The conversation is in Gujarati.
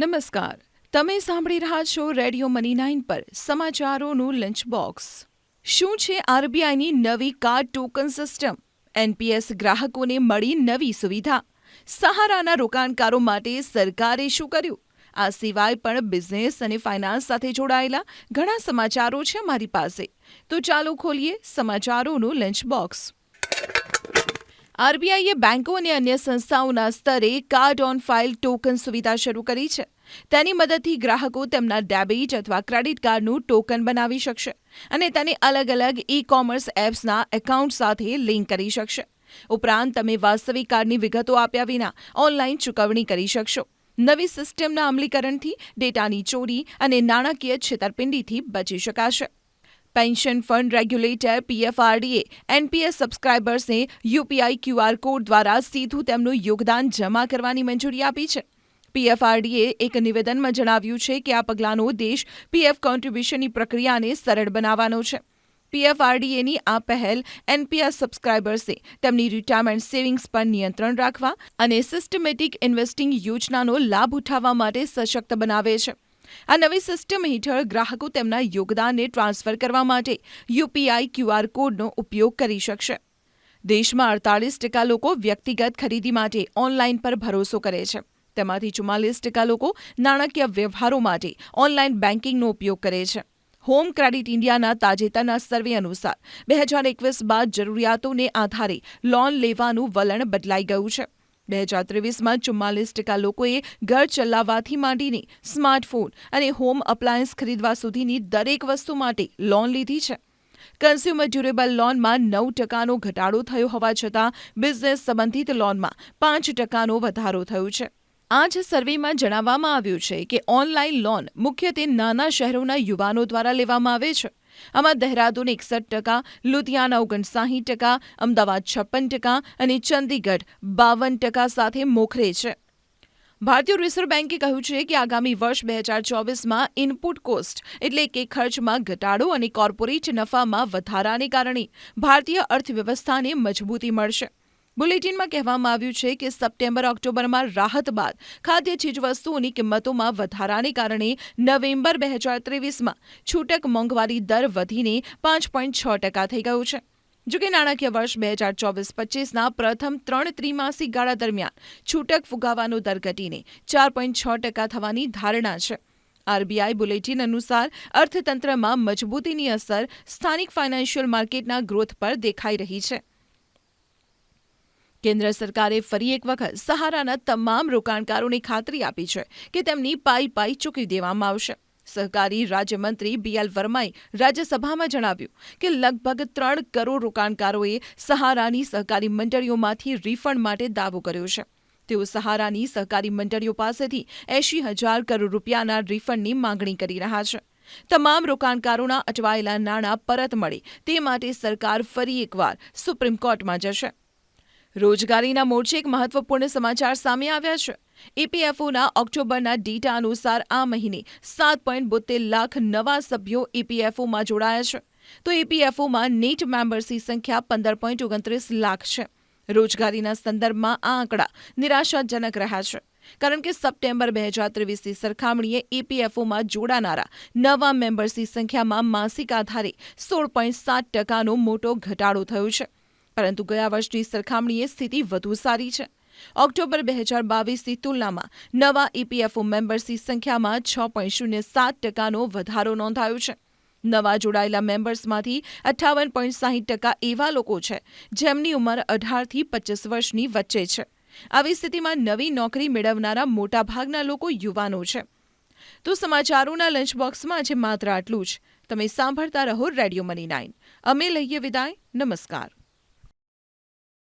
નમસ્કાર. તમે સાંભળી રહ્યા છો રેડિયો મની નાઇન પર સમાચારોનું લંચ બોક્સ શું છે આરબીઆઈની નવી કાર્ડ ટોકન સિસ્ટમ? એનપીએસ ગ્રાહકોને મળી નવી સુવિધા? સહારાના રોકાણકારો માટે સરકારે શું કર્યું? આ સિવાય પણ બિઝનેસ અને ફાઇનાન્સ સાથે જોડાયેલા ઘણા સમાચારો છે મારી પાસે. તો ચાલો ખોલીએ સમાચારોનું લંચ બોક્સ આરબીઆઈએ બેંકો અને અન્ય સંસ્થાઓના સ્તરે કાર્ડ ઓન ફાઇલ ટોકન સુવિધા શરૂ કરી છે. તેની મદદથી ગ્રાહકો તેમના ડેબિટ અથવા ક્રેડિટ કાર્ડનું ટોકન બનાવી શકશે અને તેને અલગ અલગ ઈ કોમર્સ એપ્સના એકાઉન્ટ સાથે લિંક કરી શકશે. ઉપરાંત, તમે વાસ્તવિક કાર્ડની વિગતો આપ્યા વિના ઓનલાઈન ચૂકવણી કરી શકશો. નવી સિસ્ટમના અમલીકરણથી ડેટાની ચોરી અને નાણાકીય છેતરપિંડીથી બચી શકાશે. Pension fund regulator PFRDA NPS સબસ્ક્રાઇબર્સને UPI QR code દ્વારા સીધું તેમનું યોગદાન જમા કરવાની મંજૂરી આપી છે. પીએફઆરડીએ એક નિવેદનમાં જણાવ્યું છે કે આ પગલાંનો ઉદ્દેશ પીએફ કોન્ટ્રીબ્યુશનની પ્રક્રિયાને સરળ બનાવવાનો છે. પીએફઆરડીએની આ પહેલ એનપીએસ સબસ્ક્રાઇબર્સે તેમની રિટાયરમેન્ટ સેવિંગ્સ પર નિયંત્રણ રાખવા અને સિસ્ટમેટિક ઇન્વેસ્ટિંગ યોજનાનો લાભ ઉઠાવવા માટે સશક્ત બનાવે છે. આ નવી સિસ્ટમ હેઠળ ગ્રાહકો તેમના યોગદાનને ટ્રાન્સફર કરવા માટે યુપીઆઈ ક્યુઆર કોડનો ઉપયોગ કરી શકશે. દેશમાં અડતાલીસ ટકા લોકો વ્યક્તિગત ખરીદી માટે ઓનલાઈન પર ભરોસો કરે છે. તેમાંથી ચુમ્માલીસ ટકા લોકો નાણાકીય વ્યવહારો માટે ઓનલાઈન બેન્કિંગનો ઉપયોગ કરે છે. હોમ ક્રેડિટ ઇન્ડિયાના તાજેતરના સર્વે અનુસાર, બે હજાર એકવીસ બાદ જરૂરિયાતોને આધારે લોન લેવાનું વલણ બદલાઈ ગયું છે. બે હજાર ત્રેવીસમાં ચુમ્માલીસ ટકા લોકોએ ઘર ચલાવવાથી માંડીને સ્માર્ટફોન અને હોમ અપ્લાયન્સ ખરીદવા સુધીની દરેક વસ્તુ માટે લોન લીધી છે. કન્ઝ્યુમર ડ્યુરેબલ લોનમાં નવ ટકાનો ઘટાડો થયો હોવા છતાં બિઝનેસ સંબંધિત લોનમાં પાંચ ટકાનો વધારો થયો છે. આ જ સર્વેમાં જણાવવામાં આવ્યું છે કે ઓનલાઈન લોન મુખ્યત્વે નાના શહેરોના યુવાનો દ્વારા લેવામાં આવે છે. આમાં દહેરાદૂન એકસઠ ટકા, લુધિયાના ઓગણસાહીઠ ટકા, અમદાવાદ છપ્પન ટકા અને ચંદીગઢ બાવન ટકા સાથે મોખરે છે. ભારતીય રિઝર્વ બેન્કે કહ્યું છે કે આગામી વર્ષ બે હજાર ચોવીસમાં ઇનપુટ કોસ્ટ એટલે કે ખર્ચમાં ઘટાડો અને કોર્પોરેટ નફામાં વધારાને કારણે ભારતીય અર્થવ્યવસ્થાને મજબૂતી મળશે. બુલેટિનમાં કહેવામાં આવ્યું છે કે સપ્ટેમ્બર, ઓક્ટોબરમાં રાહત બાદ ખાદ્ય ચીજવસ્તુઓની કિંમતોમાં વધારાને કારણે નવેમ્બર બે હજાર ત્રેવીસમાં છૂટક મોંઘવારી દર વધીને પાંચ પોઈન્ટ છ ટકા થઈ ગયું છે. જોકે નાણાકીય વર્ષ બે હજાર ચોવીસ પચીસના પ્રથમ ત્રણ ત્રિમાસિક ગાળા દરમિયાન છૂટક ફુગાવાનો દર ઘટીને ચાર પોઈન્ટ છ ટકા થવાની ધારણા છે. આરબીઆઈ બુલેટિન અનુસાર અર્થતંત્રમાં મજબૂતીની અસર સ્થાનિક ફાઇનાન્શિયલ માર્કેટના ગ્રોથ પર દેખાઈ રહી છે. કેન્દ્ર સરકારે ફરી એક વખત સહારાના તમામ રોકાણકારોને ખાતરી આપી છે કે તેમની પાઈ પાઈ ચૂકવી દેવામાં આવશે. સહકારી રાજ્યમંત્રી બીએલ વર્માએ રાજ્યસભામાં જણાવ્યું કે લગભગ ત્રણ કરોડ રોકાણકારોએ સહારાની સહકારી મંડળીઓમાંથી રિફંડ માટે દાવો કર્યો છે. તેઓ સહારાની સહકારી મંડળીઓ પાસેથી એંશી હજાર કરોડ રૂપિયાના રિફંડની માંગણી કરી રહ્યા છે. તમામ રોકાણકારોના અટવાયેલા નાણાં પરત મળે તે માટે સરકાર ફરી એકવાર સુપ્રીમ કોર્ટમાં જશે. રોજગારીના મોરચે એક મહત્વપૂર્ણ સમાચાર સામે આવ્યા છે. ઈપીએફઓના ઓક્ટોબરના ડેટા અનુસાર આ મહિને સાત પોઈન્ટ બોતેર લાખ નવા સભ્યો ઈપીએફઓમાં જોડાયા છે. તો ઈપીએફઓમાં નેટ મેમ્બર્સની સંખ્યા પંદર પોઈન્ટ ઓગણત્રીસ લાખ છે. રોજગારીના સંદર્ભમાં આ આંકડા નિરાશાજનક રહ્યા છે. કારણ કે સપ્ટેમ્બર બે હજાર ત્રેવીસની સરખામણીએ ઈપીએફઓમાં જોડાનારા નવા મેમ્બર્સની સંખ્યામાં માસિક આધારે સોળ પોઈન્ટ સાત ટકાનો મોટો ઘટાડો થયો છે. પરંતુ ગયા વર્ષની સરખામણીએ સ્થિતિ વધુ સારી છે. ઓક્ટોબર બે હજાર બાવીસની તુલનામાં નવા ઈપીએફઓ મેમ્બર્સની સંખ્યામાં છ પોઈન્ટ શૂન્ય સાત ટકાનો વધારો નોંધાયો છે. નવા જોડાયેલા મેમ્બર્સમાંથી અઠ્ઠાવન પોઈન્ટ સાહીઠ ટકા એવા લોકો છે, જેમની ઉંમર અઢારથી પચીસ વર્ષની વચ્ચે છે. આવી સ્થિતિમાં નવી નોકરી મેળવનારા મોટાભાગના લોકો યુવાનો છે. તો સમાચારોના લંચ બોક્સમાં આજે માત્ર આટલું જ. તમે સાંભળતા રહો રેડિયો મની નાઇન. અમે લઈએ વિદાય. નમસ્કાર.